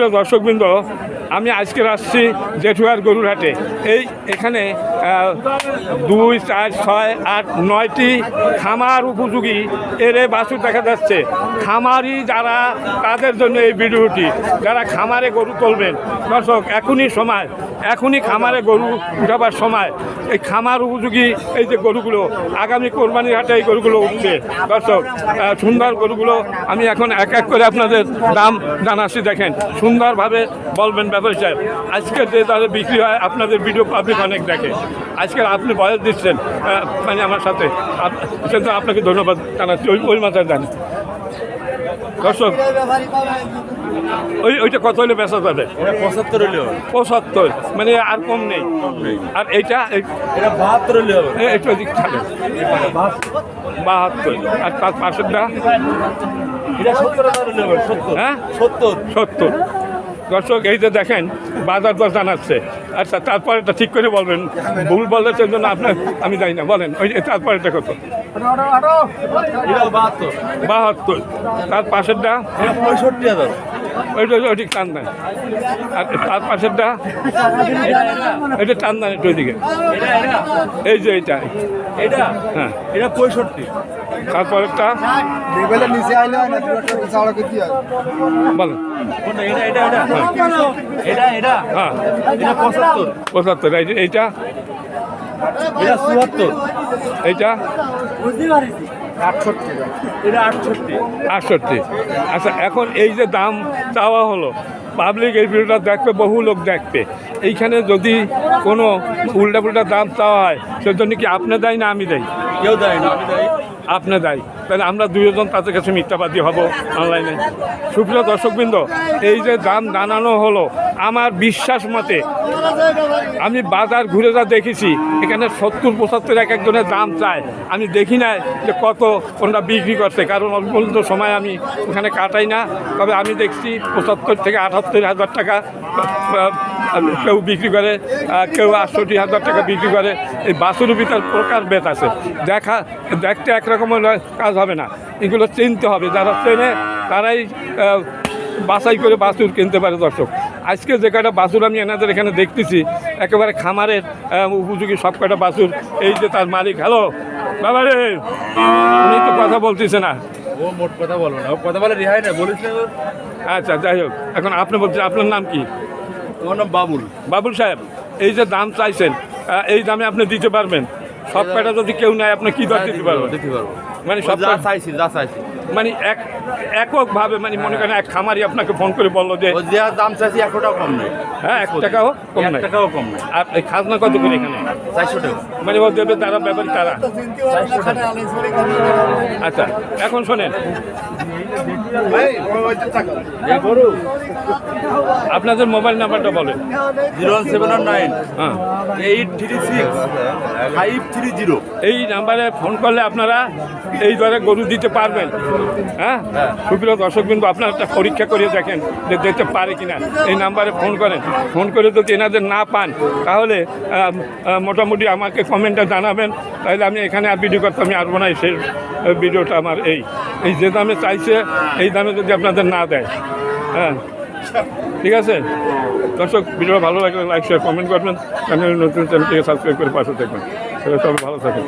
সুপ্রিয় দর্শকবৃন্দ আমি আজকে আসছি জেঠুয়ার গরুর হাটে এই এখানে দুই, চার, ছয়, আট, নয়টি খামার উপযোগী। এরে বাছুর দেখা যাচ্ছে। খামারি যারা, তাদের জন্য এই ভিডিওটি। যারা খামারে গরু তুলবেন, দর্শক, এখনই সময়। এখনই খামারে গরু উঠাবার সময়। এই খামার উপযোগী এই যে গরুগুলো, আগামী কোরবানির হাটে এই গরুগুলো উঠবে। দর্শক সুন্দর গরুগুলো আমি এখন এক এক করে আপনাদের দাম জানাচ্ছি। দেখেন, সুন্দরভাবে বলবেন ব্যাপারী সাহেব আজকে যে তাদের বিক্রি হয় আপনাদের ভিডিও পাবলিক অনেক দেখে। আজকে আপনি বয়স দিচ্ছেন মানে আমার সাথে। সেটা আপনাকে ধন্যবাদ জানাচ্ছি ওই ওই মাথায় দেন। দর্শক ওই ওইটা কত হলে বেচা যাবে? এটা পঁচাত্তর হবে। পঁচাত্তর মানে আর কম নেই। আর এইটা এই- এটা বাহাত্তর হলে হবে। এ- একটু দিক থাকে বাহাত্তর। আর তার পাশেরটা? এটা সত্তর। হ্যাঁ? সত্তর। সত্তর। দর্শক এই যে দেখেন বাজার দর জানাচ্ছে আচ্ছা তারপরে এটা ঠিক করে বলবেন। ভুল বললে সেই জন্য আপনার আমি জানি না। বলেন ওই যে তারপরে এটা কত বাহাত্তর। বাহাত্তর। তার পাশেরটা? পঁয়ষট্টি হাজার। ওইটা ওইটি টান দেন। আর তার পাশেরটা এটা টান দেন একটু ওইদিকে। এই যে এইটা। এটা? হ্যাঁ। এটা পঁয়ষট্টি। তারপরেরটা নিচে আইলে হয় হয়। বলেন। এটা এটা এটা? এটা এটা? হ্যাঁ। এটা পঁচাত্তর। এইটা? এটা চুয়াত্তর। এইটা? আটষট্টি এটা আটষট্টি। আটষট্টি। আচ্ছা এখন এই যে দাম চাওয়া হলো পাবলিক এই ভিডিওটা দেখবে বহু লোক দেখবে। এইখানে যদি কোনো উল্টা পুল্টা দাম চাওয়া হয় সেজন্য কি আপনি দেয় না আমি দেয় কেউ দেয় না আমি দেয় আপনি দেয়। তাহলে আমরা দুজন তাদের কাছে মিথ্যাবাদী হব অনলাইনে। সুপ্রিয় দর্শকবৃন্দ, এই যে দাম জানানো হলো, আমার বিশ্বাস মতে আমি বাজার ঘুরে যা দেখেছি, এখানে সত্তর, পঁচাত্তর এক একজনের দাম চায়। আমি দেখি না যে কত ওনারা বিক্রি করছে, কারণ অল্প সময় আমি ওখানে কাটাই না। তবে আমি দেখছি পঁচাত্তর থেকে আটাত্তর হাজার টাকা কেউ বিক্রি করে কেউ আটষট্টি হাজার টাকা বিক্রি করে। এই বাসুর ভিতর প্রকার বেত আছে। দেখা, দেখতে একরকম হলে কাজ হবে না। এগুলো চিনতে হবে যারা চেনে তারাই বাছাই করে বাছুর কিনতে পারে দর্শক। আজকে যে কয়টা বাছুর আমি এনাদের এখানে দেখতেছি একেবারে খামারের উপযোগী সব কয়টা বাছুর এই যে তার মালিক। হ্যালো বাবা রে উনি তো কথা বলতেছে না। ও মোট কথা বলব না। ও কথা বলে রেহাই না বলিস আচ্ছা যাই হোক এখন আপনি বলছেন আপনার নাম কি? তোমার নাম বাবুল। বাবুল সাহেব এই যে দাম চাইছেন এই দামে আপনি দিতে পারবেন। সব কয়টা যদি কেউ নেয় আপনি কি দর দিতে পারবেন দিতে পারব। মানে সব যা চাইছি যা চাইছি। মানে এক এককভাবে মানে মনে করেন এক খামারি আপনাকে ফোন করে বলল যে দাম চাইছি একশো টাকা কম নেই। হ্যাঁ এক টাকাও কম এক নাই। টাকাও কম নেই। আর এই খাজনা কত করে এখানে? চারশো টাকা। মানে ও দেবে তারা ব্যাপারী তারা। আচ্ছা এখন শোনেন। আপনাদের মোবাইল নাম্বারটা বলেন। Zero one seven one nine. হ্যাঁ। Eight three six five three zero. এই নাম্বারে ফোন করলে আপনারা এই দরে গরু দিতে পারবেন। হ্যাঁ? সুপ্রিয় দর্শক বিন্দু আপনারা একটা পরীক্ষা করে দেখেন যে দেখতে পারে কিনা। এই নাম্বারে ফোন করেন। ফোন করে যদি এনাদের না পান তাহলে মোটামুটি আমাকে কমেন্টে জানাবেন। তাহলে আমি এখানে আর ভিডিও করতে আমি আসব না আহ, ভিডিওটা আমার এই। এই যে দামে চাইছে এই দামে যদি আপনাদের না দেয়। হ্যাঁ? ঠিক আছে? দর্শক ভিডিও ভালো লাগলে লাইক শেয়ার কমেন্ট করবেন। চ্যানেল নতুন চ্যানেলটিকে সাবস্ক্রাইব করে পাশে থাকবেন। সবাই ভালো থাকেন